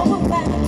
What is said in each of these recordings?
Oh, back.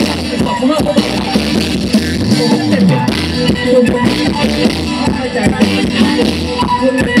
คุณ